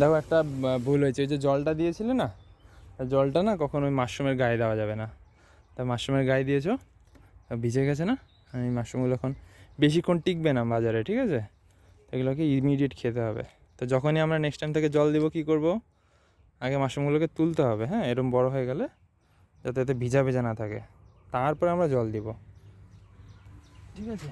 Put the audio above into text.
দেখো, একটা ভুল হয়েছে। ওই যে জলটা দিয়েছিলে না, জলটা না কখনো ওই মাশরুমের গায়ে দেওয়া যাবে না। তা মাশরুমের গায়ে দিয়েছ ভিজে গেছে না? আমি মাশরুমগুলো এখন বেশিক্ষণ টিকবে না বাজারে, ঠিক আছে? এগুলোকে ইমিডিয়েট খেতে হবে। তো যখনই আমরা নেক্সট টাইম থেকে জল দিব, কি করব? আগে মাশরুমগুলোকে তুলতে হবে হ্যাঁ? এরকম বড় হয়ে গেলে যাতে এতে ভিজা ভেজা না থাকে। তারপরে আমরা জল দিব। ঠিক আছে?